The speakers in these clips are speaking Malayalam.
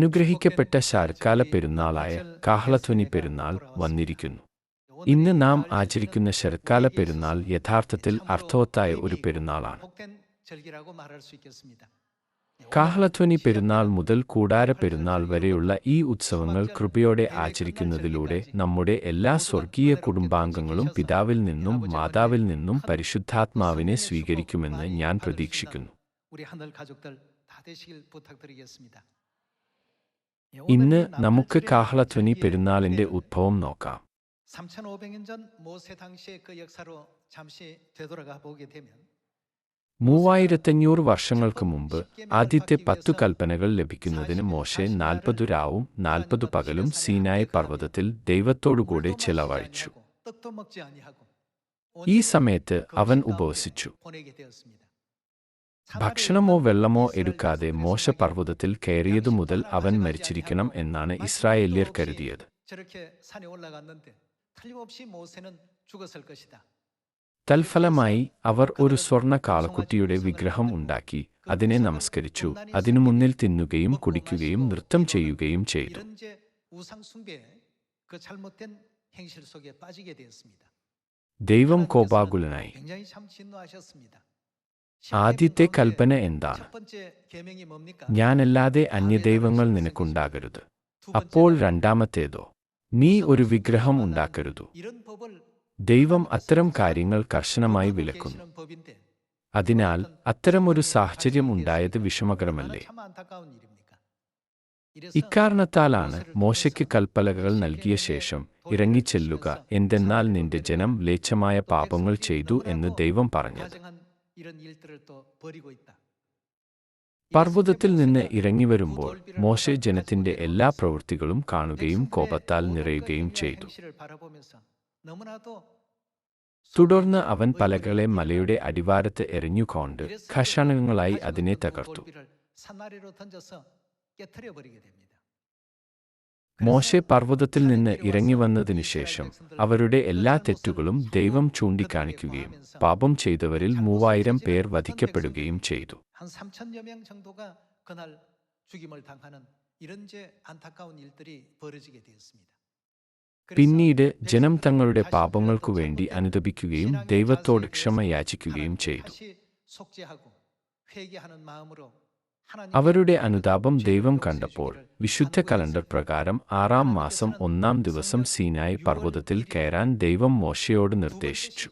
അനുഗ്രഹിക്കപ്പെട്ട ശാരക്കാല പെരുന്നാളായ കാഹളധ്വനി പെരുന്നാൾ വന്നിരിക്കുന്നു. ഇന്ന് നാം ആചരിക്കുന്ന ശരത്കാല പെരുന്നാൾ യഥാർത്ഥത്തിൽ അർത്ഥവത്തായ ഒരു പെരുന്നാളാണ്. കാഹളധ്വനി പെരുന്നാൾ മുതൽ കൂടാര പെരുന്നാൾ വരെയുള്ള ഈ ഉത്സവങ്ങൾ കൃപയോടെ ആചരിക്കുന്നതിലൂടെ നമ്മുടെ എല്ലാ സ്വർഗീയ കുടുംബാംഗങ്ങളും പിതാവിൽ നിന്നും മാതാവിൽ നിന്നും പരിശുദ്ധാത്മാവിനെ സ്വീകരിക്കുമെന്ന് ഞാൻ പ്രതീക്ഷിക്കുന്നു. ഇന്ന് നമുക്ക് കാഹ്ലധ്വനി പെരുന്നാളിന്റെ ഉത്ഭവം നോക്കാം. മൂവായിരത്തഞ്ഞൂറ് വർഷങ്ങൾക്ക് മുമ്പ് ആദ്യത്തെ പത്തു കൽപ്പനകൾ ലഭിക്കുന്നതിന് മോശെ നാൽപ്പതു രാവും നാൽപ്പതു പകലും സീനായ പർവതത്തിൽ ദൈവത്തോടുകൂടെ ചെലവഴിച്ചു. ഈ സമയത്ത് അവൻ ഉപവസിച്ചു. ഭക്ഷണമോ വെള്ളമോ എടുക്കാതെ മോശ പർവതത്തിൽ കയറിയതു മുതൽ അവൻ മരിച്ചിരിക്കണം എന്നാണ് ഇസ്രായേല്യർ കരുതിയത്. തൽഫലമായി അവർ ഒരു സ്വർണ കാളക്കുട്ടിയുടെ വിഗ്രഹം ഉണ്ടാക്കി അതിനെ നമസ്കരിച്ചു അതിനു മുന്നിൽ തിന്നുകയും കുടിക്കുകയും നൃത്തം ചെയ്യുകയും ചെയ്തു. ദൈവം കോപാകുലനായി. ആദ്യത്തെ കൽപ്പന എന്താണ്? ഞാനല്ലാതെ അന്യദൈവങ്ങൾ നിനക്കുണ്ടാകരുത്. അപ്പോൾ രണ്ടാമത്തേതോ? നീ ഒരു വിഗ്രഹം ഉണ്ടാക്കരുതു. ദൈവം അത്തരം കാര്യങ്ങൾ കർശനമായി വിലക്കുന്നു. അതിനാൽ അത്തരമൊരു സാഹചര്യം ഉണ്ടായത് വിഷമകരമല്ലേ? ഇക്കാരണത്താലാണ് മോശയ്ക്ക് കൽപ്പലകൾ നൽകിയ ശേഷം ഇറങ്ങിച്ചെല്ലുക എന്തെന്നാൽ നിന്റെ ജനം ലേച്ഛമായ പാപങ്ങൾ ചെയ്തു എന്ന് ദൈവം പറഞ്ഞത്. 이런 일들을 또 벌이고 있다. പർവതത്തിൽ നിന്ന് ഇറങ്ങി വരുമ്പോൾ മോശെ ജനത്തിന്റെ എല്ലാ പ്രവൃത്തികളും കാണുകയും കോപത്താൽ നിറയുകയും ചെയ്തു. തുടർന്ന് അവൻ പലകളെ മലയുടെ അടിവാരത്ത് എറിഞ്ഞുകൊണ്ട് ഖഷണങ്ങളായി അതിനെ തകർത്തു. മോശെ പർവതത്തിൽ നിന്ന് ഇറങ്ങി വന്നതിനു ശേഷം അവരുടെ എല്ലാ തെറ്റുകളും ദൈവം ചൂണ്ടിക്കാണിക്കുകയും പാപം ചെയ്തവരിൽ മൂവായിരം പേർ വധിക്കപ്പെടുകയും ചെയ്തു. പിന്നീട് ജനം തങ്ങളുടെ പാപങ്ങൾക്കു വേണ്ടി അനുദപിക്കുകയും ദൈവത്തോട് ക്ഷമയാചിക്കുകയും ചെയ്തു. അവരുടെ അനുതാപം ദൈവം കണ്ടപ്പോൾ വിശുദ്ധ കലണ്ടർ പ്രകാരം ആറാം മാസം ഒന്നാം ദിവസം സീനായി പർവതത്തിൽ കയറാൻ ദൈവം മോശയോട് നിർദ്ദേശിച്ചു.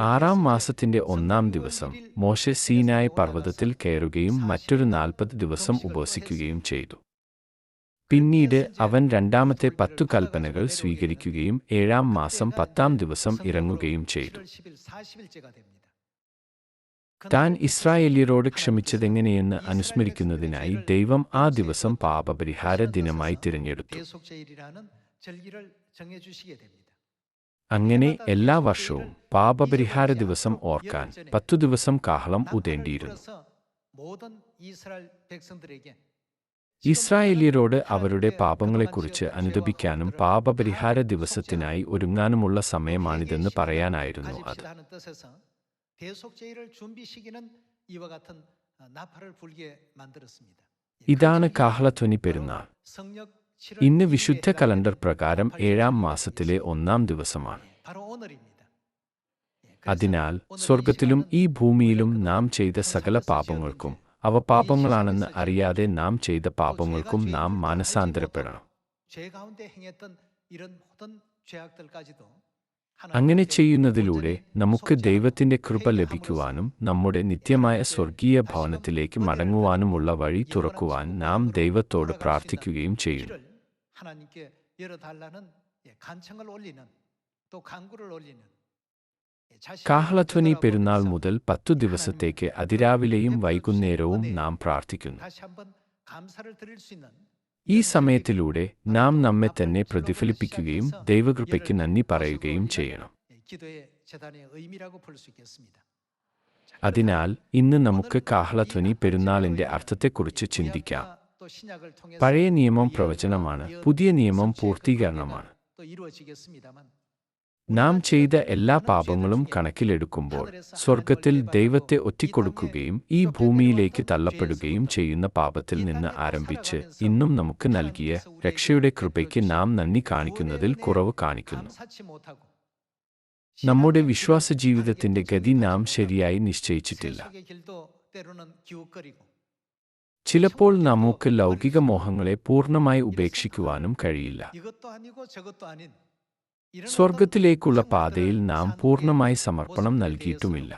ആറാം മാസത്തിന്റെ ഒന്നാം ദിവസം മോശ സീനായി പർവതത്തിൽ കയറുകയും മറ്റൊരു നാൽപ്പത് ദിവസം ഉപവസിക്കുകയും ചെയ്തു. പിന്നീട് അവൻ രണ്ടാമത്തെ പത്തു കൽപ്പനകൾ സ്വീകരിക്കുകയും ഏഴാം മാസം പത്താം ദിവസം ഇറങ്ങുകയും ചെയ്തു. താൻ ഇസ്രായേലിയരോട് ക്ഷമിച്ചതെങ്ങനെയെന്ന് അനുസ്മരിക്കുന്നതിനായി ദൈവം ആ ദിവസം പാപപരിഹാര ദിനമായി തിരഞ്ഞെടുത്തു. അങ്ങനെ എല്ലാ വർഷവും പാപപരിഹാര ദിവസം ഓർക്കാൻ പത്തു ദിവസം കാഹളം ഉതേണ്ടിയിരുന്നു. ഇസ്രായേലിയരോട് അവരുടെ പാപങ്ങളെക്കുറിച്ച് അനുദപിക്കാനും പാപപരിഹാര ദിവസത്തിനായി ഒരുങ്ങാനുമുള്ള സമയമാണിതെന്ന് പറയാനായിരുന്നു അത്. ഇതാണ് കാഹ്ലധ്വനി പെരുന്നാൾ. ഇന്ന് വിശുദ്ധ കലണ്ടർ പ്രകാരം ഏഴാം മാസത്തിലെ ഒന്നാം ദിവസമാണ്. അതിനാൽ സ്വർഗത്തിലും ഈ ഭൂമിയിലും നാം ചെയ്ത സകല പാപങ്ങൾക്കും അവ പാപങ്ങളാണെന്ന് അറിയാതെ നാം ചെയ്ത പാപങ്ങൾക്കും നാം മാനസാന്തരപ്പെടണം 죄 가운데 행했던 이런 모든 죄악들까지도 അങ്ങനെ 하나님께 ചെയ്യുന്നതിലൂടെ നമുക്ക് 속죄하고 ദൈവത്തിന്റെ കൃപ 회개함으로써 ലഭിക്കുവാനും നമ്മുടെ നിത്യമായ സ്വർഗീയ ഭവനത്തിലേക്ക് മടങ്ങുവാനുമുള്ള വഴി തുറക്കുവാൻ നാം ദൈവത്തോട് പ്രാർത്ഥിക്കുകയും ചെയ്യുന്നു 길을 하나님께 열어달라는 예, 간청을 올리는 또 간구를 올리는 예, 자신을 കാഹ്ലധ്വനി പെരുന്നാൾ മുതൽ പത്തു ദിവസത്തേക്ക് അതിരാവിലെയും വൈകുന്നേരവും നാം പ്രാർത്ഥിക്കുന്നു. ഈ സമയത്തിലൂടെ നാം നമ്മെ തന്നെ പ്രതിഫലിപ്പിക്കുകയും ദൈവകൃപയ്ക്ക് നന്ദി പറയുകയും ചെയ്യണം. അതിനാൽ ഇന്ന് നമുക്ക് കാഹ്ലധ്വനി പെരുന്നാളിന്റെ അർത്ഥത്തെക്കുറിച്ച് ചിന്തിക്കാം. പഴയ നിയമം പ്രവചനമാണ് പുതിയ നിയമം പൂർത്തീകരണമാണ്. നാം ചെയ്ത എല്ലാ പാപങ്ങളും കണക്കിലെടുക്കുമ്പോൾ സ്വർഗത്തിൽ ദൈവത്തെ ഒറ്റിക്കൊടുക്കുകയും ഈ ഭൂമിയിലേക്ക് തള്ളപ്പെടുകയും ചെയ്യുന്ന പാപത്തിൽ നിന്ന് ആരംഭിച്ച് ഇന്നും നമുക്ക് നൽകിയ രക്ഷയുടെ കൃപയ്ക്ക് നാം നന്ദി കാണിക്കുന്നതിൽ കുറവ് കാണിക്കുന്നു. നമ്മുടെ വിശ്വാസ ജീവിതത്തിന്റെ ഗതി നാം ശരിയായി നിശ്ചയിച്ചിട്ടില്ല. ചിലപ്പോൾ നമുക്ക് ലൗകിക മോഹങ്ങളെ പൂർണമായി ഉപേക്ഷിക്കുവാനും കഴിയില്ല. സ്വർഗത്തിലേക്കുള്ള പാതയിൽ നാം പൂർണമായി സമർപ്പണം നൽകിയിട്ടുമില്ല.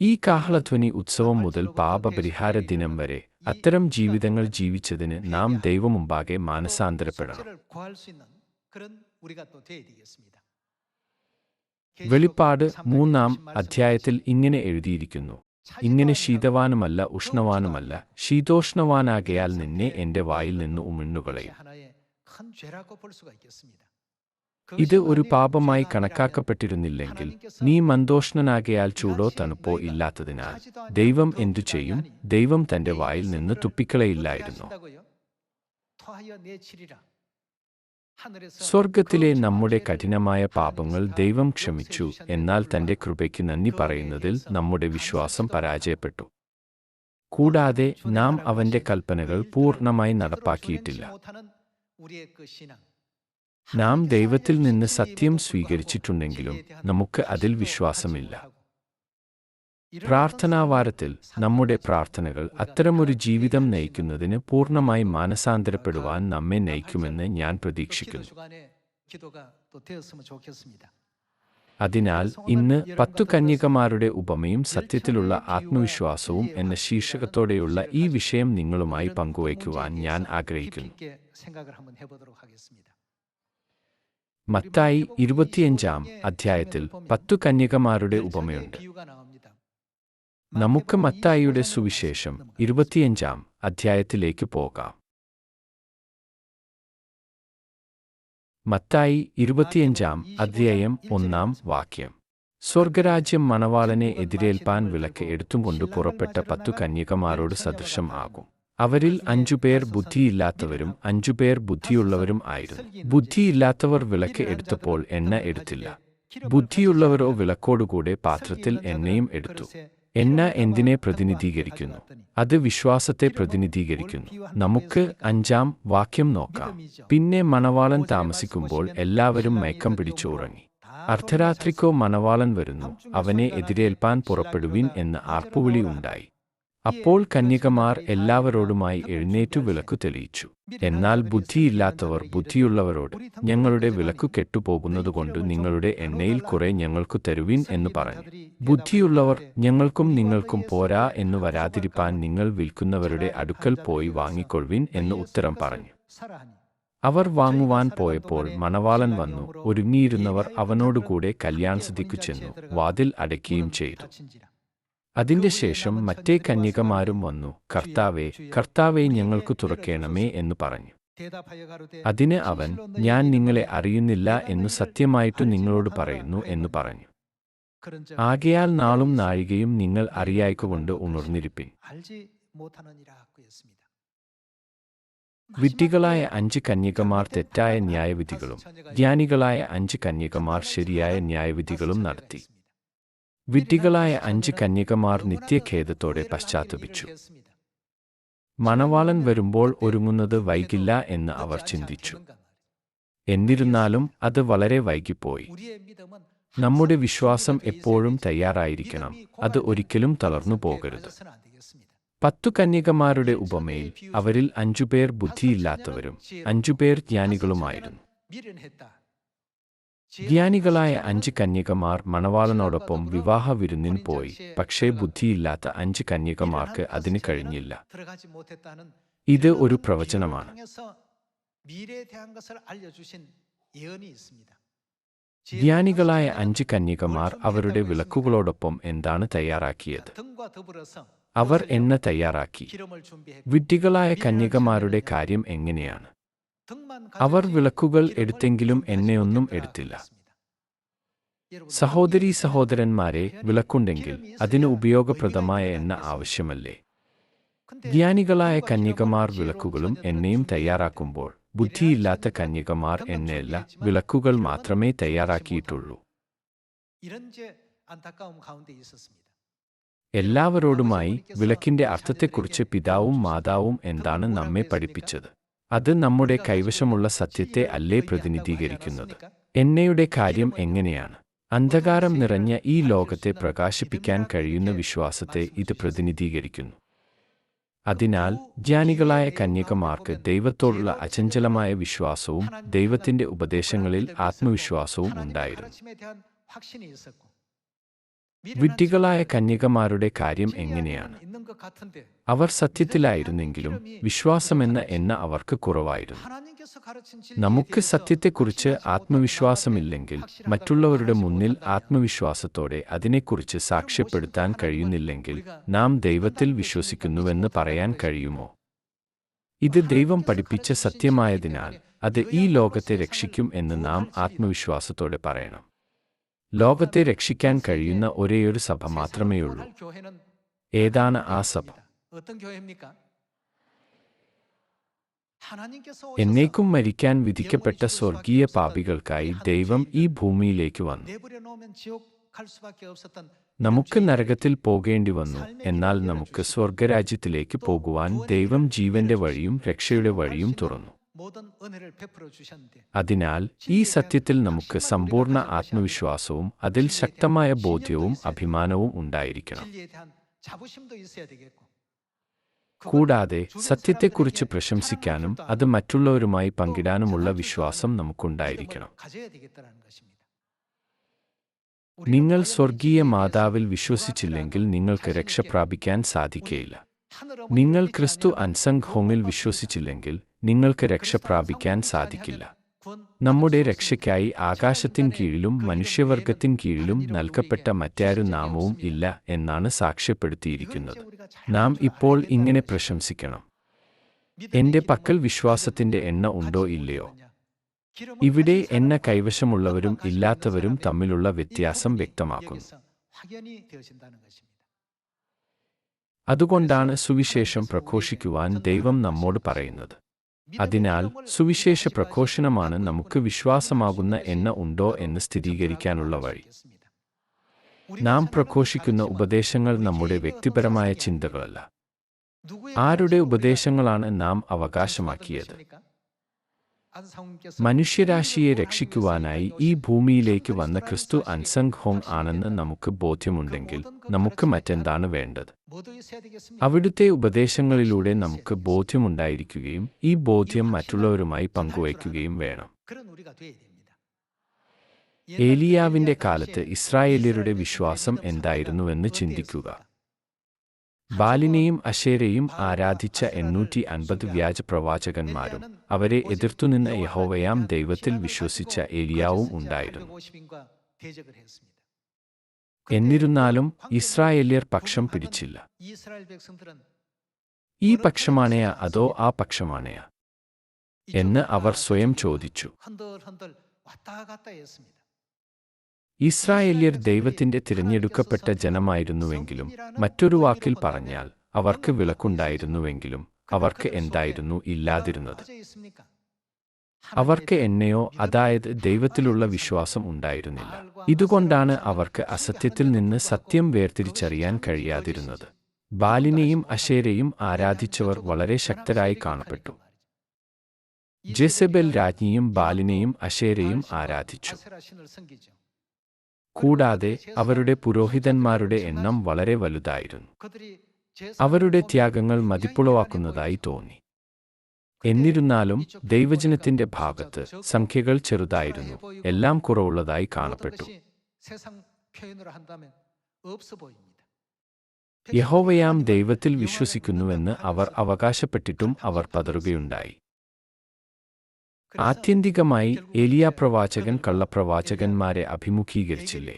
ഈ കാഹളധ്വനി ഉത്സവം മുതൽ പാപപരിഹാര ദിനം വരെ അത്തരം ജീവിതങ്ങൾ ജീവിച്ചതിന് നാം ദൈവമുമ്പാകെ മാനസാന്തരപ്പെടണം. വെളിപ്പാട് മൂന്നാം അധ്യായത്തിൽ ഇങ്ങനെ എഴുതിയിരിക്കുന്നു. ഇങ്ങനെ ശീതവാനുമല്ല ഉഷ്ണവാനുമല്ല ശീതോഷ്ണവാനാകയാൽ നിന്നെ എന്റെ വായിൽ നിന്ന് ഉമിണ്ണുകളയും ഇത് ഒരു പാപമായി കണക്കാക്കപ്പെട്ടിരുന്നില്ലെങ്കിൽ നീ മന്ദോഷ്ണനാകയാൽ ചൂടോ തണുപ്പോ ഇല്ലാത്തതിനാൽ ദൈവം എന്തു ചെയ്യും? ദൈവം തന്റെ വായിൽ നിന്ന് തുപ്പിക്കളയില്ലായിരുന്നു. സ്വർഗത്തിലെ നമ്മുടെ കഠിനമായ പാപങ്ങൾ ദൈവം ക്ഷമിച്ചു എന്നാൽ തന്റെ കൃപയ്ക്ക് നന്ദി പറയുന്നതിൽ നമ്മുടെ വിശ്വാസം പരാജയപ്പെട്ടു. കൂടാതെ നാം അവന്റെ കൽപ്പനകൾ പൂർണമായി നടപ്പാക്കിയിട്ടില്ല. നാം ദൈവത്തിൽ നിന്ന് സത്യം സ്വീകരിച്ചിട്ടുണ്ടെങ്കിലും നമുക്ക് അതിൽ വിശ്വാസമില്ല. പ്രാർത്ഥനാവാരത്തിൽ നമ്മുടെ പ്രാർത്ഥനകൾ അത്തരമൊരു ജീവിതം നയിക്കുന്നതിന് പൂർണമായി മാനസാന്തരപ്പെടുവാൻ നമ്മെ നയിക്കുമെന്ന് ഞാൻ പ്രതീക്ഷിക്കുന്നു. അതിനാൽ ഇന്ന് പത്തു കന്യകമാരുടെ ഉപമയും സത്യത്തിലുള്ള ആത്മവിശ്വാസവും എന്ന ശീർഷകത്തോടെയുള്ള ഈ വിഷയം നിങ്ങളുമായി പങ്കുവയ്ക്കുവാൻ ഞാൻ ആഗ്രഹിക്കുന്നു. മത്തായി ഇരുപത്തിയഞ്ചാം അധ്യായത്തിൽ പത്തു കന്യകമാരുടെ ഉപമയുണ്ട്. നമുക്ക് മത്തായിയുടെ സുവിശേഷം ഇരുപത്തിയഞ്ചാം അധ്യായത്തിലേക്ക് പോകാം. മത്തായി ഇരുപത്തിയഞ്ചാം അധ്യായം ഒന്നാം വാക്യം. സ്വർഗരാജ്യം മണവാളനെ എതിരേൽപ്പാൻ വിളക്ക് എടുത്തുകൊണ്ട് പുറപ്പെട്ട പത്തു കന്യകമാരോട് സദൃശം ആകും. അവരിൽ അഞ്ചുപേർ ബുദ്ധിയില്ലാത്തവരും അഞ്ചുപേർ ബുദ്ധിയുള്ളവരും ആയിരുന്നു. ബുദ്ധിയില്ലാത്തവർ വിളക്ക് എടുത്തപ്പോൾ എണ്ണ എടുത്തില്ല. ബുദ്ധിയുള്ളവരോ വിളക്കോടുകൂടെ പാത്രത്തിൽ എണ്ണയും എടുത്തു. എണ്ണ എന്തിനെ പ്രതിനിധീകരിക്കുന്നു? അത് വിശ്വാസത്തെ പ്രതിനിധീകരിക്കുന്നു. നമുക്ക് അഞ്ചാം വാക്യം നോക്കാം. പിന്നെ മണവാളൻ താമസിക്കുമ്പോൾ എല്ലാവരും മയക്കം പിടിച്ചു ഉറങ്ങി. അർദ്ധരാത്രിക്കോ മണവാളൻ വരുന്നു. അവനെ എതിരേൽപ്പാൻ പുറപ്പെടുവിൻ എന്ന് ആർപ്പുവിളി ഉണ്ടായി. അപ്പോൾ കന്യകമാർ എല്ലാവരോടുമായി എഴുന്നേറ്റു വിളക്കു തെളിയിച്ചു. എന്നാൽ ബുദ്ധിയില്ലാത്തവർ ബുദ്ധിയുള്ളവരോട് ഞങ്ങളുടെ വിളക്കു കെട്ടുപോകുന്നതുകൊണ്ട് നിങ്ങളുടെ എണ്ണയിൽ കുറെ ഞങ്ങൾക്കു തരുവിൻ എന്ന് പറഞ്ഞു. ബുദ്ധിയുള്ളവർ ഞങ്ങൾക്കും നിങ്ങൾക്കും പോരാ എന്ന് വരാതിരിപ്പാൻ നിങ്ങൾ വിൽക്കുന്നവരുടെ അടുക്കൽ പോയി വാങ്ങിക്കൊള്ളുവിൻ എന്ന് ഉത്തരം പറഞ്ഞു. അവർ വാങ്ങുവാൻ പോയപ്പോൾ മണവാളൻ വന്നു. ഒരുങ്ങിയിരുന്നവർ അവനോടുകൂടെ കല്യാൺസതിക്കു ചെന്നു. വാതിൽ അടയ്ക്കുകയും ചെയ്തു. അതിന്റെ ശേഷം മറ്റേ കന്യകമാരും വന്നു കർത്താവെ കർത്താവെ ഞങ്ങൾക്ക് തുറക്കേണമേ എന്ന് പറഞ്ഞു. അതിന് അവൻ ഞാൻ നിങ്ങളെ അറിയുന്നില്ല എന്ന് സത്യമായിട്ട് നിങ്ങളോട് പറയുന്നു എന്ന് പറഞ്ഞു. ആകയാൽ നാളും നാഴികയും നിങ്ങൾ അറിയായിക്കൊണ്ട് ഉണർന്നിരിപ്പിൻ. വിഡ്ഢികളായ അഞ്ച് കന്യകമാർ തെറ്റായ ന്യായവിധികളും ജ്ഞാനികളായ അഞ്ച് കന്യകമാർ ശരിയായ ന്യായവിധികളും നടത്തി. വിഡ്ഢികളായ അഞ്ച് കന്യകമാർ നിത്യഖേദത്തോടെ പശ്ചാത്തപിച്ചു. മണവാളൻ വരുമ്പോൾ ഒരുങ്ങുന്നത് വൈകില്ല എന്ന് അവർ ചിന്തിച്ചു. എന്നിരുന്നാലും അത് വളരെ വൈകിപ്പോയി. നമ്മുടെ വിശ്വാസം എപ്പോഴും തയ്യാറായിരിക്കണം. അത് ഒരിക്കലും തളർന്നു പോകരുത്. പത്തു കന്യകമാരുടെ ഉപമയിൽ അവരിൽ അഞ്ചുപേർ ബുദ്ധിയില്ലാത്തവരും അഞ്ചുപേർ ജ്ഞാനികളുമായിരുന്നു. ജ്ഞാനികളായ അഞ്ച് കന്യകമാർ മണവാളനോടൊപ്പം വിവാഹ വിരുന്നിന് പോയി. പക്ഷേ ബുദ്ധിയില്ലാത്ത അഞ്ച് കന്യകമാർക്ക് അതിന് കഴിഞ്ഞില്ല. ഇത് ഒരു പ്രവചനമാണ്. ജ്ഞാനികളായ അഞ്ച് കന്യകമാർ അവരുടെ വിളക്കുകളോടൊപ്പം എന്താണ് തയ്യാറാക്കിയത്? അവർ എണ്ണ തയ്യാറാക്കി. വിഡ്ഢികളായ കന്യകമാരുടെ കാര്യം എങ്ങനെയാണ്? അവർ വിളക്കുകൾ എടുത്തെങ്കിലും എന്നെയൊന്നും എടുത്തില്ല. സഹോദരീ സഹോദരന്മാരെ വിളക്കുണ്ടെങ്കിൽ അതിന് ഉപയോഗപ്രദമായ എണ്ണ ആവശ്യമല്ലേ? ജ്ഞാനികളായ കന്യകമാർ വിളക്കുകളും എന്നെയും തയ്യാറാക്കുമ്പോൾ ബുദ്ധിയില്ലാത്ത കന്യകമാർ എന്നെയല്ല വിളക്കുകൾ മാത്രമേ തയ്യാറാക്കിയിട്ടുള്ളൂ. എല്ലാവരോടുമായി വിളക്കിന്റെ അർത്ഥത്തെക്കുറിച്ച് പിതാവും മാതാവും എന്താണ് നമ്മെ പഠിപ്പിച്ചത്? അത് നമ്മുടെ കൈവശമുള്ള സത്യത്തെ അല്ലേ പ്രതിനിധീകരിക്കുന്നത്? എന്നയുടെ കാര്യം എങ്ങനെയാണ്? അന്ധകാരം നിറഞ്ഞ ഈ ലോകത്തെ പ്രകാശിപ്പിക്കാൻ കഴിയുന്ന വിശ്വാസത്തെ ഇത് പ്രതിനിധീകരിക്കുന്നു. അതിനാൽ ജ്ഞാനികളായ കന്യകമാർക്ക് ദൈവത്തോടുള്ള അചഞ്ചലമായ വിശ്വാസവും ദൈവത്തിന്റെ ഉപദേശങ്ങളിൽ ആത്മവിശ്വാസവും ഉണ്ടായിരുന്നു. വിഡ്ഢികളായ കന്യകമാരുടെ കാര്യം എങ്ങനെയാണ്? അവർ സത്യത്തിലായിരുന്നെങ്കിലും വിശ്വാസമെന്ന എണ്ണ അവർക്ക് കുറവായിരുന്നു. നമുക്ക് സത്യത്തെക്കുറിച്ച് ആത്മവിശ്വാസമില്ലെങ്കിൽ മറ്റുള്ളവരുടെ മുന്നിൽ ആത്മവിശ്വാസത്തോടെ അതിനെക്കുറിച്ച് സാക്ഷ്യപ്പെടുത്താൻ കഴിയുന്നില്ലെങ്കിൽ നാം ദൈവത്തിൽ വിശ്വസിക്കുന്നുവെന്ന് പറയാൻ കഴിയുമോ? ഇത് ദൈവം പഠിപ്പിച്ച സത്യമായതിനാൽ അത് ഈ ലോകത്തെ രക്ഷിക്കും എന്ന് നാം ആത്മവിശ്വാസത്തോടെ പറയണം. ലോകത്തെ രക്ഷിക്കാൻ കഴിയുന്ന ഒരേയൊരു സഭ മാത്രമേയുള്ളൂ. ഏതാണ് ആ സഭ? എന്നേക്കും മരിക്കാൻ വിധിക്കപ്പെട്ട സ്വർഗീയ പാപികൾക്കായി ദൈവം ഈ ഭൂമിയിലേക്ക് വന്നു. നമുക്ക് നരകത്തിൽ പോകേണ്ടി വന്നു. എന്നാൽ നമുക്ക് സ്വർഗരാജ്യത്തിലേക്ക് പോകുവാൻ ദൈവം ജീവന്റെ വഴിയും രക്ഷയുടെ വഴിയും തുറന്നു. അതിനാൽ ഈ സത്യത്തിൽ നമുക്ക് സമ്പൂർണ ആത്മവിശ്വാസവും അതിൽ ശക്തമായ ബോധ്യവും അഭിമാനവും ഉണ്ടായിരിക്കണം. കൂടാതെ സത്യത്തെക്കുറിച്ച് പ്രശംസിക്കാനും അത് മറ്റുള്ളവരുമായി പങ്കിടാനുമുള്ള വിശ്വാസം നമുക്കുണ്ടായിരിക്കണം. നിങ്ങൾ സ്വർഗീയ മാതാവിൽ വിശ്വസിച്ചില്ലെങ്കിൽ നിങ്ങൾക്ക് രക്ഷ പ്രാപിക്കാൻ സാധിക്കുകയില്ല നിങ്ങൾ ക്രിസ്തു അൻസംഗ് ഹോമിൽ വിശ്വസിച്ചില്ലെങ്കിൽ നിങ്ങൾക്ക് രക്ഷ പ്രാപിക്കാൻ സാധിക്കില്ല. നമ്മുടെ രക്ഷയ്ക്കായി ആകാശത്തിൻ കീഴിലും മനുഷ്യവർഗത്തിൻ കീഴിലും നൽകപ്പെട്ട മറ്റാരും നാമവും ഇല്ല എന്നാണ് സാക്ഷ്യപ്പെടുത്തിയിരിക്കുന്നത്. നാം ഇപ്പോൾ ഇങ്ങനെ പ്രശംസിക്കണം. എന്റെ പക്കൽ വിശ്വാസത്തിന്റെ എണ്ണ ഉണ്ടോ ഇല്ലയോ? ഇവിടെ എന്ന കൈവശമുള്ളവരും ഇല്ലാത്തവരും തമ്മിലുള്ള വ്യത്യാസം വ്യക്തമാക്കുന്നു. അതുകൊണ്ടാണ് സുവിശേഷം പ്രഘോഷിക്കുവാൻ ദൈവം നമ്മോട് പറയുന്നത്. അതിനാൽ സുവിശേഷ പ്രഘോഷണമാണ് നമുക്ക് വിശ്വാസമാകുന്ന എണ്ണ ഉണ്ടോ എന്ന് സ്ഥിരീകരിക്കാനുള്ള വഴി. നാം പ്രഘോഷിക്കുന്ന ഉപദേശങ്ങൾ നമ്മുടെ വ്യക്തിപരമായ ചിന്തകളല്ല. ആരുടെ ഉപദേശങ്ങളാണ് നാം അവകാശമാക്കിയത്? മനുഷ്യരാശിയെ രക്ഷിക്കുവാനായി ഈ ഭൂമിയിലേക്ക് വന്ന ക്രിസ്തു അൻസംഗ് ഹോം ആണെന്ന് നമുക്ക് ബോധ്യമുണ്ടെങ്കിൽ നമുക്ക് മറ്റെന്താണ് വേണ്ടത്? അവിടുത്തെ ഉപദേശങ്ങളിലൂടെ നമുക്ക് ബോധ്യമുണ്ടായിരിക്കുകയും ഈ ബോധ്യം മറ്റുള്ളവരുമായി പങ്കുവയ്ക്കുകയും വേണം. ഏലിയാവിന്റെ കാലത്ത് ഇസ്രായേലിയരുടെ വിശ്വാസം എന്തായിരുന്നുവെന്ന് ചിന്തിക്കുക. ബാലിനെയും അശേരയും ആരാധിച്ച എണ്ണൂറ്റി അൻപത് വ്യാജ പ്രവാചകന്മാരും അവരെ എതിർത്തുനിന്ന യഹോവയാം ദൈവത്തിൽ വിശ്വസിച്ച ഏരിയാവും ഉണ്ടായിരുന്നു. എന്നിരുന്നാലും ഇസ്രായേലിയർ പക്ഷം പിടിച്ചില്ല. ഈ പക്ഷമാണയാ അതോ ആ പക്ഷമാണയാ എന്ന് അവർ സ്വയം ചോദിച്ചു. ഇസ്രായേല്യർ ദൈവത്തിന്റെ തിരഞ്ഞെടുക്കപ്പെട്ട ജനമായിരുന്നുവെങ്കിലും മറ്റൊരു വാക്കിൽ പറഞ്ഞാൽ അവർക്ക് വിളക്കുണ്ടായിരുന്നുവെങ്കിലും അവർക്ക് എന്തായിരുന്നു ഇല്ലാതിരുന്നത്? അവർക്ക് എന്നെയോ അതായത് ദൈവത്തിലുള്ള വിശ്വാസം ഉണ്ടായിരുന്നില്ല. ഇതുകൊണ്ടാണ് അവർക്ക് അസത്യത്തിൽ നിന്ന് സത്യം വേർതിരിച്ചറിയാൻ കഴിയാതിരുന്നത്. ബാലിനെയും അശേരെയും ആരാധിച്ചവർ വളരെ ശക്തരായി കാണപ്പെട്ടു. ജെസബെൽ രാജ്ഞിയും ബാലിനെയും അശേരെയും ആരാധിച്ചു. കൂടാതെ അവരുടെ പുരോഹിതന്മാരുടെ എണ്ണം വളരെ വലുതായിരുന്നു. അവരുടെ ത്യാഗങ്ങൾ മതിപ്പുളവാക്കുന്നതായി തോന്നി. എന്നിരുന്നാലും ദൈവജനത്തിന്റെ ഭാഗത്ത് സംഖ്യകൾ ചെറുതായിരുന്നു എല്ലാം കുറവുള്ളതായി കാണപ്പെട്ടു. യഹോവയാം ദൈവത്തിൽ വിശ്വസിക്കുന്നുവെന്ന് അവർ അവകാശപ്പെട്ടിട്ടും അവർ പതറുകയുണ്ടായി. ആത്യന്തികമായി എലിയ പ്രവാചകൻ കള്ളപ്രവാചകന്മാരെ അഭിമുഖീകരിച്ചില്ലേ?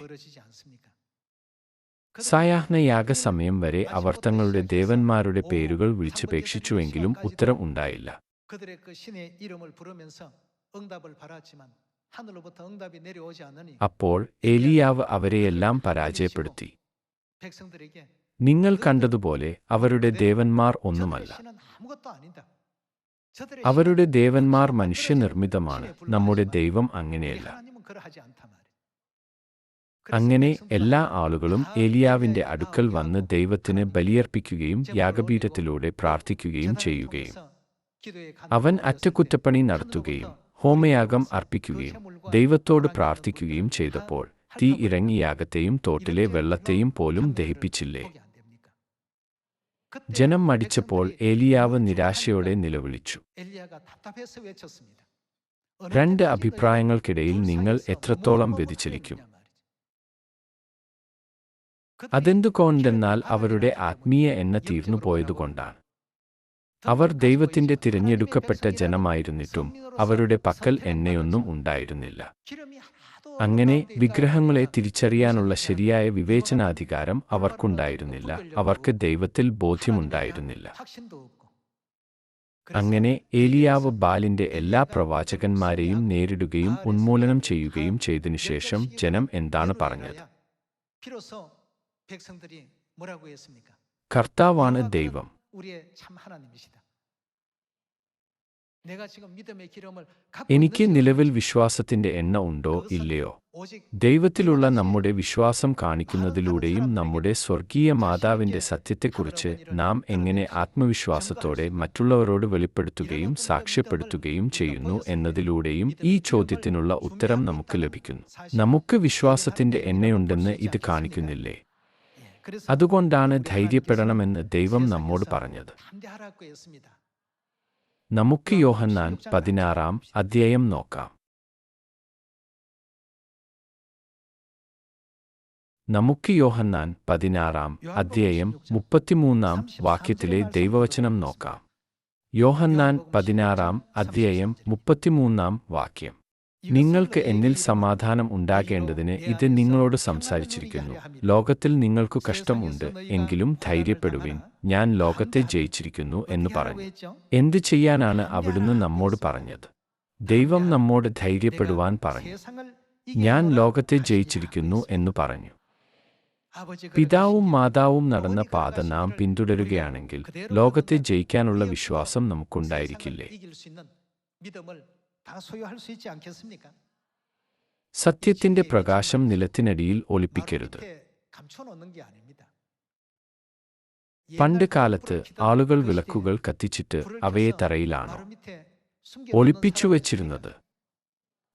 സായാഹ്ന യാഗസമയം വരെ അവർ തങ്ങളുടെ ദേവന്മാരുടെ പേരുകൾ വിളിച്ചപേക്ഷിച്ചുവെങ്കിലും ഉത്തരം ഉണ്ടായില്ല. അപ്പോൾ ഏലിയാവ് അവരെയെല്ലാം പരാജയപ്പെടുത്തി. നിങ്ങൾ കണ്ടതുപോലെ അവരുടെ ദേവന്മാർ ഒന്നുമല്ല. അവരുടെ ദേവന്മാർ മനുഷ്യനിർമ്മിതമാണ്. നമ്മുടെ ദൈവം അങ്ങനെയല്ല. അങ്ങനെ എല്ലാ ആളുകളും ഏലിയാവിന്റെ അടുക്കൽ വന്ന് ദൈവത്തിന് ബലിയർപ്പിക്കുകയും യാഗപീഠത്തിലൂടെ പ്രാർത്ഥിക്കുകയും ചെയ്യുകയും. അവൻ അറ്റകുറ്റപ്പണി നടത്തുകയും ഹോമയാഗം അർപ്പിക്കുകയും ദൈവത്തോട് പ്രാർത്ഥിക്കുകയും ചെയ്തപ്പോൾ തീ ഇറങ്ങി യാഗത്തെയും തോട്ടിലെ വെള്ളത്തെയും പോലും ദഹിപ്പിച്ചില്ലേ? ജനം മടിച്ചപ്പോൾ ഏലിയാവ് നിരാശയോടെ നിലവിളിച്ചു. രണ്ട് അഭിപ്രായങ്ങൾക്കിടയിൽ നിങ്ങൾ എത്രത്തോളം വ്യതിചലിക്കും? അതെന്തുകൊണ്ടെന്നാൽ അവരുടെ ആത്മീയ എണ്ണ തീർന്നു പോയതുകൊണ്ടാണ് അവർ ദൈവത്തിന്റെ തിരഞ്ഞെടുക്കപ്പെട്ട ജനമായിരുന്നിട്ടും അവരുടെ പക്കൽ എണ്ണയൊന്നും ഉണ്ടായിരുന്നില്ല. അങ്ങനെ വിഗ്രഹങ്ങളെ തിരിച്ചറിയാനുള്ള ശരിയായ വിവേചനാധികാരം അവർക്കുണ്ടായിരുന്നില്ല. അവർക്ക് ദൈവത്തിൽ ബോധ്യമുണ്ടായിരുന്നില്ല. അങ്ങനെ ഏലിയാവ് ബാലിന്റെ എല്ലാ പ്രവാചകന്മാരെയും നേരിടുകയും ഉന്മൂലനം ചെയ്യുകയും ചെയ്തതിനു ശേഷം ജനം എന്താണ് പറഞ്ഞത്? കർത്താവാണ് ദൈവം. എനിക്ക് നിലവിൽ വിശ്വാസത്തിന്റെ എണ്ണ ഉണ്ടോ ഇല്ലയോ? ദൈവത്തിലുള്ള നമ്മുടെ വിശ്വാസം കാണിക്കുന്നതിലൂടെയും നമ്മുടെ സ്വർഗീയ മാതാവിന്റെ സത്യത്തെക്കുറിച്ച് നാം എങ്ങനെ ആത്മവിശ്വാസത്തോടെ മറ്റുള്ളവരോട് വെളിപ്പെടുത്തുകയും സാക്ഷ്യപ്പെടുത്തുകയും ചെയ്യുന്നു എന്നതിലൂടെയും ഈ ചോദ്യത്തിനുള്ള ഉത്തരം നമുക്ക് ലഭിക്കുന്നു. നമുക്ക് വിശ്വാസത്തിന്റെ എണ്ണയുണ്ടെന്ന് ഇത് കാണിക്കുന്നില്ലേ? അതുകൊണ്ടാണ് ധൈര്യപ്പെടണമെന്ന് ദൈവം നമ്മോട് പറഞ്ഞത്. നമുക്ക് യോഹന്നാൻ പതിനാറാം അധ്യായം നോക്കാം. നമുക്ക് യോഹന്നാൻ പതിനാറാം അധ്യായം മുപ്പത്തിമൂന്നാം വാക്യത്തിലെ ദൈവവചനം നോക്കാം. യോഹന്നാൻ പതിനാറാം അധ്യായം മുപ്പത്തിമൂന്നാം വാക്യം. നിങ്ങൾക്ക് എന്നിൽ സമാധാനം ഉണ്ടാകേണ്ടതിന് ഇത് നിങ്ങളോട് സംസാരിച്ചിരിക്കുന്നു. ലോകത്തിൽ നിങ്ങൾക്കു കഷ്ടമുണ്ട് എങ്കിലും ധൈര്യപ്പെടുവിൻ. ഞാൻ ലോകത്തെ ജയിച്ചിരിക്കുന്നു എന്ന് പറഞ്ഞു. എന്ത് ചെയ്യാനാണ് അവിടുന്ന് നമ്മോട് പറഞ്ഞത്? ദൈവം നമ്മോട് ധൈര്യപ്പെടുവാൻ പറഞ്ഞു. ഞാൻ ലോകത്തെ ജയിച്ചിരിക്കുന്നു എന്ന് പറഞ്ഞു. പിതാവും മാതാവും നടന്ന പാത നാം പിന്തുടരുകയാണെങ്കിൽ ലോകത്തെ ജയിക്കാനുള്ള വിശ്വാസം നമുക്കുണ്ടായിരിക്കില്ലേ? സത്യത്തിന്റെ പ്രകാശം നിലത്തിനടിയിൽ ഒളിപ്പിക്കരുത്. പണ്ട് കാലത്ത് ആളുകൾ വിളക്കുകൾ കത്തിച്ചിട്ട് അവയെ തറയിലാണ് ഒളിപ്പിച്ചു വച്ചിരുന്നത്?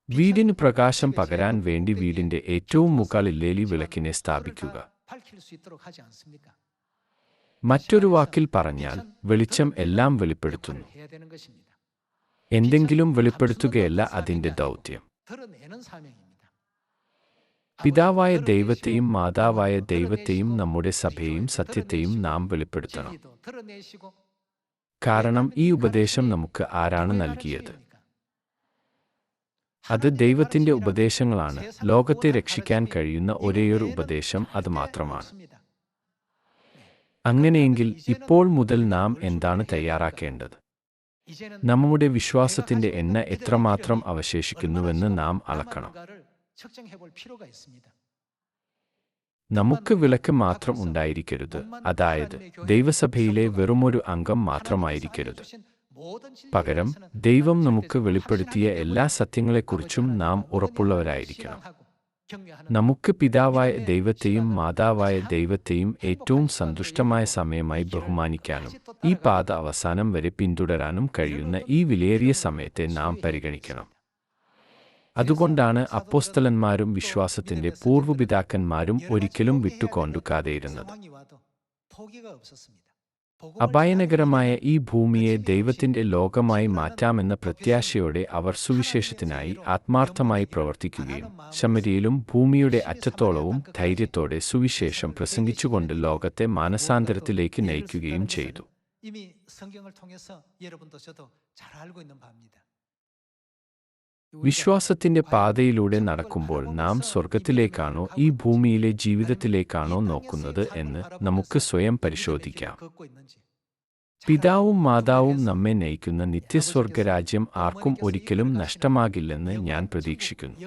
വീടിന് പ്രകാശം പകരാൻ വേണ്ടി വീടിന്റെ ഏറ്റവും മുകളിലേലി വിളക്കിനെ സ്ഥാപിക്കുക. മറ്റൊരു വാക്കിൽ പറഞ്ഞാൽ വെളിച്ചം എല്ലാം വെളിപ്പെടുത്തുന്നു. എന്തെങ്കിലും വെളിപ്പെടുത്തുകയല്ല അതിന്റെ ദൗത്യം. പിതാവായ ദൈവത്തെയും മാതാവായ ദൈവത്തെയും നമ്മുടെ സഭയെയും സത്യത്തെയും നാം വെളിപ്പെടുത്തണം. കാരണം ഈ ഉപദേശം നമുക്ക് ആരാണ് നൽകിയത്? അത് ദൈവത്തിന്റെ ഉപദേശങ്ങളാണ്. ലോകത്തെ രക്ഷിക്കാൻ കഴിയുന്ന ഒരേയൊരു ഉപദേശം അത് മാത്രമാണ്. അങ്ങനെയെങ്കിൽ ഇപ്പോൾ മുതൽ നാം എന്താണ് തയ്യാറാക്കേണ്ടത്? നമ്മുടെ വിശ്വാസത്തിന്റെ എണ്ണ എത്രമാത്രം അവശേഷിക്കുന്നുവെന്ന് നാം അളക്കണം. നമുക്ക് വിളക്ക് മാത്രം ഉണ്ടായിരിക്കരുത്. അതായത് ദൈവസഭയിലെ വെറുമൊരു അംഗം മാത്രമായിരിക്കരുത്. പകരം ദൈവം നമുക്ക് വെളിപ്പെടുത്തിയ എല്ലാ സത്യങ്ങളെക്കുറിച്ചും നാം ഉറപ്പുള്ളവരായിരിക്കണം. നമുക്ക് പിതാവായ ദൈവത്തെയും മാതാവായ ദൈവത്തെയും ഏറ്റവും സന്തുഷ്ടമായ സമയമായി ബഹുമാനിക്കാനും ഈ പാത അവസാനം വരെ പിന്തുടരാനും കഴിയുന്ന ഈ വിലയേറിയ സമയത്തെ നാം പരിഗണിക്കണം. അതുകൊണ്ടാണ് അപ്പോസ്തലന്മാരും വിശ്വാസത്തിന്റെ പൂർവപിതാക്കന്മാരും ഒരിക്കലും വിട്ടുകൊണ്ടുക്കാതെയിരുന്നത്. അപായനകരമായ ഈ ഭൂമിയെ ദൈവത്തിന്റെ ലോകമായി മാറ്റാമെന്ന പ്രത്യാശയോടെ അവർ സുവിശേഷത്തിനായി ആത്മാർത്ഥമായി പ്രവർത്തിക്കുകയും ശമരിയിലും ഭൂമിയുടെ അറ്റത്തോളവും ധൈര്യത്തോടെ സുവിശേഷം പ്രസംഗിച്ചുകൊണ്ട് ലോകത്തെ മാനസാന്തരത്തിലേക്ക് നയിക്കുകയും ചെയ്തു. വിശ്വാസത്തിന്റെ പാതയിലൂടെ നടക്കുമ്പോൾ നാം സ്വർഗത്തിലേക്കാണോ ഈ ഭൂമിയിലെ ജീവിതത്തിലേക്കാണോ നോക്കുന്നത് എന്ന് നമുക്ക് സ്വയം പരിശോധിക്കാം. പിതാവും മാതാവും നമ്മെ നയിക്കുന്ന നിത്യസ്വർഗരാജ്യം ആർക്കും ഒരിക്കലും നഷ്ടമാകില്ലെന്ന് ഞാൻ പ്രതീക്ഷിക്കുന്നു.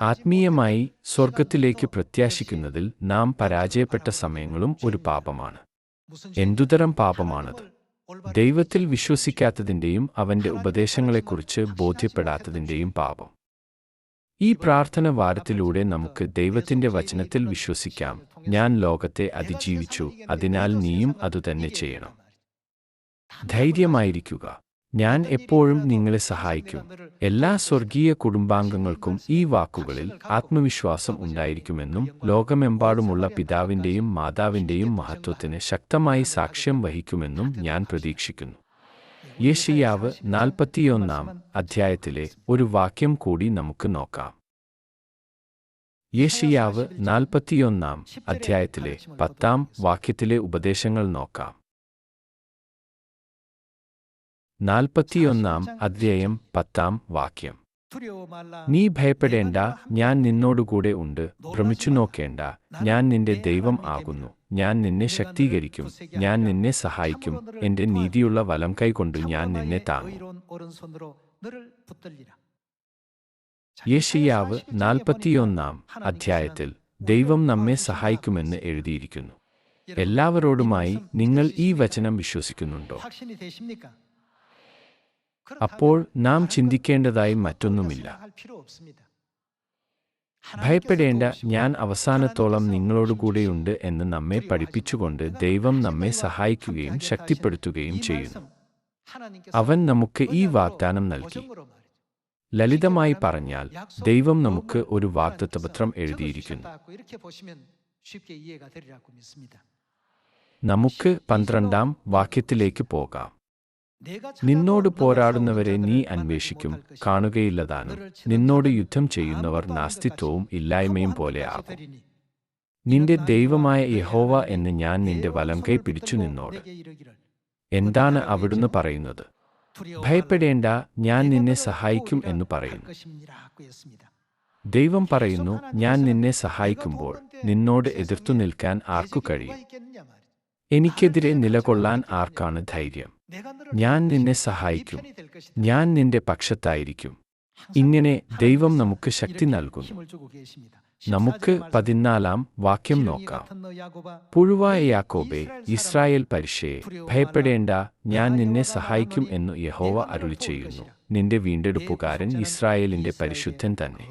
ആത്മീയമായി സ്വർഗത്തിലേക്ക് പ്രത്യാശിക്കുന്നതിൽ നാം പരാജയപ്പെട്ട സമയങ്ങളും ഒരു പാപമാണ്. എന്തുതരം പാപമാണത്? ദൈവത്തിൽ വിശ്വസിക്കാത്തതിന്റെയും അവന്റെ ഉപദേശങ്ങളെക്കുറിച്ച് ബോധ്യപ്പെടാത്തതിന്റെയും പാപം. ഈ പ്രാർത്ഥന വാരത്തിലൂടെ നമുക്ക് ദൈവത്തിന്റെ വചനത്തിൽ വിശ്വസിക്കാം. ഞാൻ ലോകത്തെ അതിജീവിച്ചു. അതിനാൽ നീയും അതുതന്നെ ചെയ്യണം. ധൈര്യമായിരിക്കുക. ഞാൻ എപ്പോഴും നിങ്ങളെ സഹായിക്കും. എല്ലാ സ്വർഗീയ കുടുംബാംഗങ്ങൾക്കും ഈ വാക്കുകളിൽ ആത്മവിശ്വാസം ഉണ്ടായിരിക്കുമെന്നും ലോകമെമ്പാടുമുള്ള പിതാവിന്റെയും മാതാവിന്റെയും മഹത്വത്തിന് ശക്തമായി സാക്ഷ്യം വഹിക്കുമെന്നും ഞാൻ പ്രതീക്ഷിക്കുന്നു. യേശയ്യാവ് നാൽപ്പത്തിയൊന്നാം അധ്യായത്തിലെ ഒരു വാക്യം കൂടി നമുക്ക് നോക്കാം. യേശയ്യാവ് നാൽപ്പത്തിയൊന്നാം അധ്യായത്തിലെ പത്താം വാക്യത്തിലെ ഉപദേശങ്ങൾ നോക്കാം. നാൽപ്പത്തിയൊന്നാം അധ്യായം പത്താം വാക്യം. നീ ഭയപ്പെടേണ്ട ഞാൻ നിന്നോടുകൂടെ ഉണ്ട്. ഭ്രമിച്ചു നോക്കേണ്ട ഞാൻ നിന്റെ ദൈവം ആകുന്നു. ഞാൻ നിന്നെ ശക്തീകരിക്കും ഞാൻ നിന്നെ സഹായിക്കും. എന്റെ നീതിയുള്ള വലം കൈകൊണ്ട് ഞാൻ നിന്നെ താങ്ങും. യേശയ്യാവ് നാൽപ്പത്തിയൊന്നാം അധ്യായത്തിൽ ദൈവം നമ്മെ സഹായിക്കുമെന്ന് എഴുതിയിരിക്കുന്നു. എല്ലാവരോടുമായി നിങ്ങൾ ഈ വചനം വിശ്വസിക്കുന്നുണ്ടോ? അപ്പോൾ നാം ചിന്തിക്കേണ്ടതായി മറ്റൊന്നുമില്ല. ഭയപ്പെടേണ്ട ഞാൻ അവസാനത്തോളം നിങ്ങളോടുകൂടെയുണ്ട് എന്ന് നമ്മെ പഠിപ്പിച്ചുകൊണ്ട് ദൈവം നമ്മെ സഹായിക്കുകയും ശക്തിപ്പെടുത്തുകയും ചെയ്യുന്നു. അവൻ നമുക്ക് ഈ വാഗ്ദാനം നൽകി. ലളിതമായി പറഞ്ഞാൽ ദൈവം നമുക്ക് ഒരു വാഗ്ദത്തപത്രം എഴുതിയിരിക്കുന്നു. നമുക്ക് പന്ത്രണ്ടാം വാക്യത്തിലേക്ക് പോകാം. നിന്നോട് പോരാടുന്നവരെ നീ അന്വേഷിക്കും കാണുകയില്ലതാനും. നിന്നോട് യുദ്ധം ചെയ്യുന്നവർ നാസ്തിത്വവും ഇല്ലായ്മയും പോലെ ആകും. നിന്റെ ദൈവമായ യഹോവ എന്ന് ഞാൻ നിന്റെ വലം കൈ പിടിച്ചു നിന്നോട്. എന്താണ് അവിടുന്ന് പറയുന്നത്? ഭയപ്പെടേണ്ട ഞാൻ നിന്നെ സഹായിക്കും എന്ന് പറയുന്നു. ദൈവം പറയുന്നു ഞാൻ നിന്നെ സഹായിക്കുമ്പോൾ നിന്നോട് എതിർത്തു നിൽക്കാൻ ആർക്കു കഴിയും? എനിക്കെതിരെ നിലകൊള്ളാൻ ആർക്കാണ് ധൈര്യം? ഞാൻ നിന്നെ സഹായിക്കും. ഞാൻ നിന്റെ പക്ഷത്തായിരിക്കും. ഇങ്ങനെ ദൈവം നമുക്ക് ശക്തി നൽകുന്നു. നമുക്ക് പതിനാലാം വാക്യം നോക്കാം. പുഴുവായ യാക്കോബെ ഇസ്രായേൽ പരിശയെ ഭയപ്പെടേണ്ട ഞാൻ നിന്നെ സഹായിക്കും എന്ന് യഹോവ അരുളി ചെയ്യുന്നു. നിന്റെ വീണ്ടെടുപ്പുകാരൻ ഇസ്രായേലിന്റെ പരിശുദ്ധൻ തന്നെ.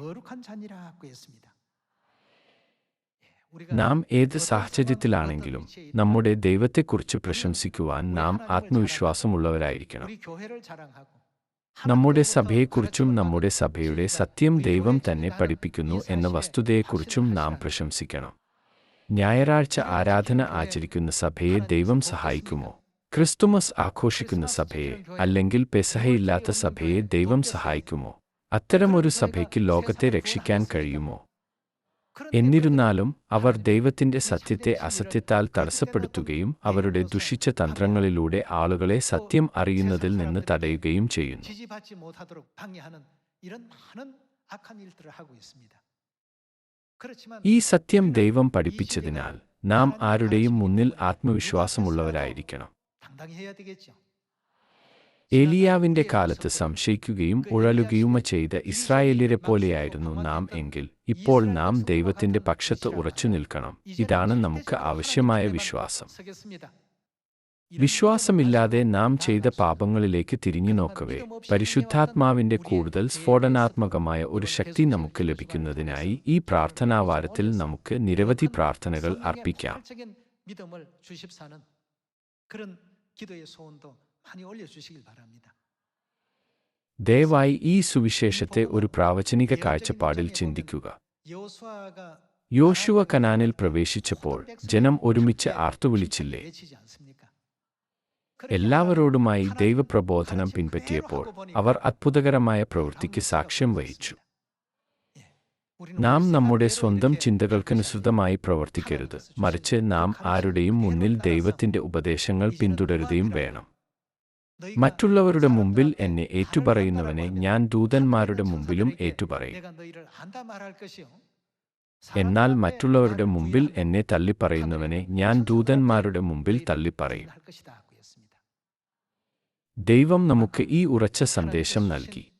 നാം ഏത് സാഹചര്യത്തിലാണെങ്കിലും നമ്മുടെ ദൈവത്തെക്കുറിച്ച് പ്രശംസിക്കുവാൻ നാം ആത്മവിശ്വാസമുള്ളവരായിരിക്കണം. നമ്മുടെ സഭയെക്കുറിച്ചും നമ്മുടെ സഭയുടെ സത്യം ദൈവം തന്നെ പഠിപ്പിക്കുന്നു എന്ന വസ്തുതയെക്കുറിച്ചും നാം പ്രശംസിക്കണം. ഞായറാഴ്ച ആരാധന ആചരിക്കുന്ന സഭയെ ദൈവം സഹായിക്കുമോ? ക്രിസ്തുമസ് ആഘോഷിക്കുന്ന സഭയെ അല്ലെങ്കിൽ പെസഹയില്ലാത്ത സഭയെ ദൈവം സഹായിക്കുമോ? അത്തരമൊരു സഭയ്ക്ക് ലോകത്തെ രക്ഷിക്കാൻ കഴിയുമോ? എന്നിരുന്നാലും അവർ ദൈവത്തിന്റെ സത്യത്തെ അസത്യത്താൽ തടസ്സപ്പെടുത്തുകയും അവരുടെ ദുഷിച്ച തന്ത്രങ്ങളിലൂടെ ആളുകളെ സത്യം അറിയുന്നതിൽ നിന്ന് തടയുകയും ചെയ്യുന്നു. ഈ സത്യം ദൈവം പഠിപ്പിച്ചതിനാൽ നാം ആരുടെയും മുന്നിൽ ആത്മവിശ്വാസമുള്ളവരായിരിക്കണം. ഏലിയാവിന്റെ കാലത്ത് സംശയിക്കുകയും ഉഴലുകയും ചെയ്ത ഇസ്രായേലിരെ പോലെയായിരുന്നു നാം എങ്കിൽ. ഇപ്പോൾ നാം ദൈവത്തിന്റെ പക്ഷത്ത് ഉറച്ചു നിൽക്കണം. ഇതാണ് നമുക്ക് ആവശ്യമായ വിശ്വാസം. വിശ്വാസമില്ലാതെ നാം ചെയ്ത പാപങ്ങളിലേക്ക് തിരിഞ്ഞു നോക്കവേ. പരിശുദ്ധാത്മാവിന്റെ കൂടുതൽ സ്ഫോടനാത്മകമായ ഒരു ശക്തി നമുക്ക് ലഭിക്കുന്നതിനായി ഈ പ്രാർത്ഥനാവാരത്തിൽ നമുക്ക് നിരവധി പ്രാർത്ഥനകൾ അർപ്പിക്കാം. ദയവായി ഈ സുവിശേഷത്തെ ഒരു പ്രാവചനിക കാഴ്ചപ്പാടിൽ ചിന്തിക്കുക. യോശുവ കനാനിൽ പ്രവേശിച്ചപ്പോൾ ജനം ഒരുമിച്ച് ആർത്തുവിളിച്ചില്ലേ എല്ലാവരോടുമായി ദൈവപ്രബോധനം പിൻപറ്റിയപ്പോൾ അവർ അത്ഭുതകരമായ പ്രവൃത്തിക്ക് സാക്ഷ്യം വഹിച്ചു. നാം നമ്മുടെ സ്വന്തം ചിന്തകൾക്കനുസൃതമായി പ്രവർത്തിക്കരുത്. മറിച്ച് നാം ആരുടെയും മുന്നിൽ ദൈവത്തിന്റെ ഉപദേശങ്ങൾ പിന്തുടരുകയും വേണം. മറ്റുള്ളവരുടെ മുമ്പിൽ എന്നെ ഏറ്റുപറയുന്നവനെ ഞാൻ ദൂതന്മാരുടെ മുമ്പിലും ഏറ്റുപറയും. എന്നാൽ മറ്റുള്ളവരുടെ മുമ്പിൽ എന്നെ തള്ളിപ്പറയുന്നവനെ ഞാൻ ദൂതന്മാരുടെ മുമ്പിൽ തള്ളിപ്പറയും. ദൈവം നമുക്ക് ഈ ഉറച്ച സന്ദേശം നൽകി.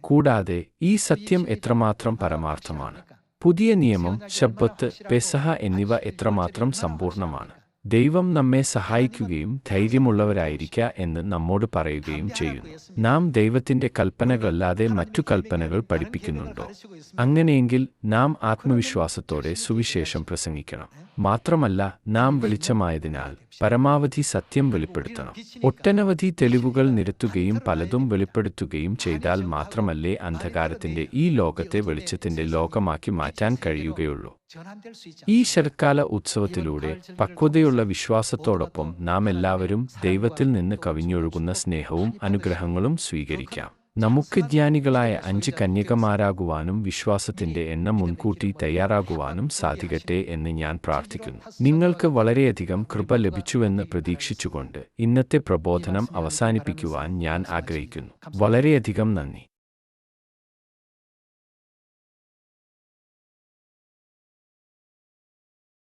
കൂടാതെ ഈ സത്യം എത്രമാത്രം പരമാർത്ഥമാണ്. പുതിയ നിയമം ശബ്ബത്ത് പെസഹ എന്നിവ എത്രമാത്രം സമ്പൂർണമാണ് ദൈവം നമ്മെ സഹായിക്കുകയും ധൈര്യമുള്ളവരായിരിക്കുക എന്ന് നമ്മോട് പറയുകയും ചെയ്യുന്നു. നാം ദൈവത്തിന്റെ കൽപ്പനകളല്ലാതെ മറ്റു കൽപ്പനകൾ പഠിപ്പിക്കുന്നുണ്ടോ? അങ്ങനെയെങ്കിൽ നാം ആത്മവിശ്വാസത്തോടെ സുവിശേഷം പ്രസംഗിക്കണം. മാത്രമല്ല നാം വെളിച്ചമായതിനാൽ പരമാവധി സത്യം വെളിപ്പെടുത്തണം. ഒട്ടനവധി തെളിവുകൾ നിരത്തുകയും പലതും വെളിപ്പെടുത്തുകയും ചെയ്താൽ മാത്രമല്ലേ അന്ധകാരത്തിന്റെ ഈ ലോകത്തെ വെളിച്ചത്തിന്റെ ലോകമാക്കി മാറ്റാൻ കഴിയുകയുള്ളൂ. ഈ ശരത്കാല ഉത്സവത്തിലൂടെ പക്വതയുള്ള വിശ്വാസത്തോടൊപ്പം നാം എല്ലാവരും ദൈവത്തിൽ നിന്ന് കവിഞ്ഞൊഴുകുന്ന സ്നേഹവും അനുഗ്രഹങ്ങളും സ്വീകരിക്കാം. നമുക്ക് ജ്ഞാനികളായ അഞ്ച് കന്യകമാരാകുവാനും വിശ്വാസത്തിന്റെ എണ്ണം മുൻകൂട്ടി തയ്യാറാകുവാനും സാധിക്കട്ടെ എന്ന് ഞാൻ പ്രാർത്ഥിക്കുന്നു. നിങ്ങൾക്ക് വളരെയധികം കൃപ ലഭിച്ചുവെന്ന് പ്രതീക്ഷിച്ചുകൊണ്ട് ഇന്നത്തെ പ്രബോധനം അവസാനിപ്പിക്കുവാൻ ഞാൻ ആഗ്രഹിക്കുന്നു. വളരെയധികം നന്ദി.